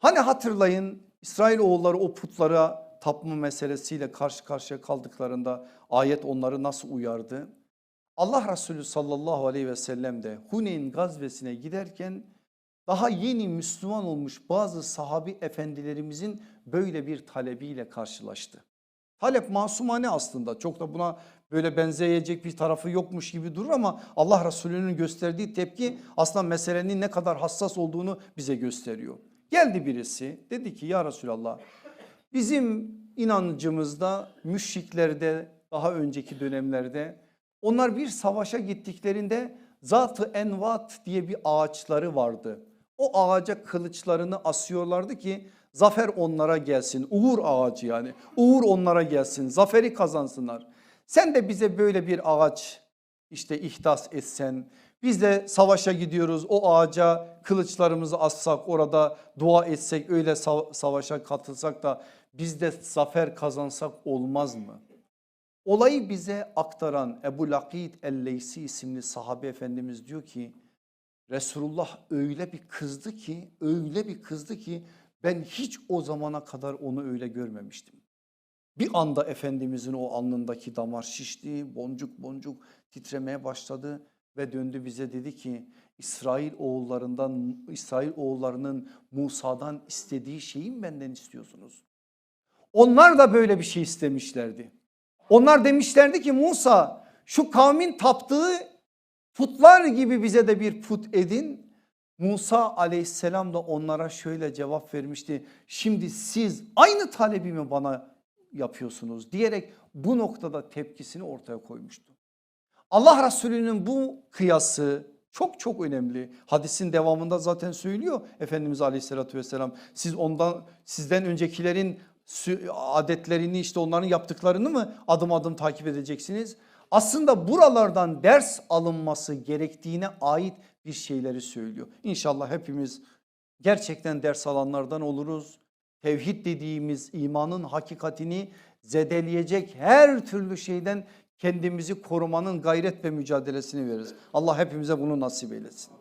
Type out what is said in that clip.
Hani hatırlayın İsrail oğulları o putlara tapma meselesiyle karşı karşıya kaldıklarında ayet onları nasıl uyardı? Allah Resulü sallallahu aleyhi ve sellem de Huneyn gazvesine giderken daha yeni Müslüman olmuş bazı sahabi efendilerimizin böyle bir talebiyle karşılaştı. Talep masumane aslında çok da buna böyle benzeyecek bir tarafı yokmuş gibi durur ama Allah Resulü'nün gösterdiği tepki aslında meselenin ne kadar hassas olduğunu bize gösteriyor. Geldi birisi dedi ki ya Resulallah bizim inancımızda müşriklerde daha önceki dönemlerde onlar bir savaşa gittiklerinde Zat-ı Envat diye bir ağaçları vardı. O ağaca kılıçlarını asıyorlardı ki zafer onlara gelsin. Uğur ağacı yani. Uğur onlara gelsin. Zaferi kazansınlar. Sen de bize böyle bir ağaç işte ihdas etsen biz de savaşa gidiyoruz o ağaca kılıçlarımızı assak orada dua etsek öyle sa- savaşa katılsak da biz de zafer kazansak olmaz mı? Olayı bize aktaran Ebu Lakid el-Leysi isimli sahabe efendimiz diyor ki Resulullah öyle bir kızdı ki öyle bir kızdı ki ben hiç o zamana kadar onu öyle görmemiştim. Bir anda Efendimizin o alnındaki damar şişti, boncuk boncuk titremeye başladı ve döndü bize dedi ki İsrail oğullarından İsrail oğullarının Musa'dan istediği şeyi mi benden istiyorsunuz? Onlar da böyle bir şey istemişlerdi. Onlar demişlerdi ki Musa şu kavmin taptığı putlar gibi bize de bir put edin. Musa aleyhisselam da onlara şöyle cevap vermişti. Şimdi siz aynı talebi mi bana yapıyorsunuz diyerek bu noktada tepkisini ortaya koymuştu. Allah Resulü'nün bu kıyası çok çok önemli. Hadisin devamında zaten söylüyor Efendimiz Aleyhisselatü Vesselam. Siz ondan sizden öncekilerin adetlerini işte onların yaptıklarını mı adım adım takip edeceksiniz? Aslında buralardan ders alınması gerektiğine ait bir şeyleri söylüyor. İnşallah hepimiz gerçekten ders alanlardan oluruz. Tevhid dediğimiz imanın hakikatini zedeleyecek her türlü şeyden kendimizi korumanın gayret ve mücadelesini veririz. Allah hepimize bunu nasip eylesin.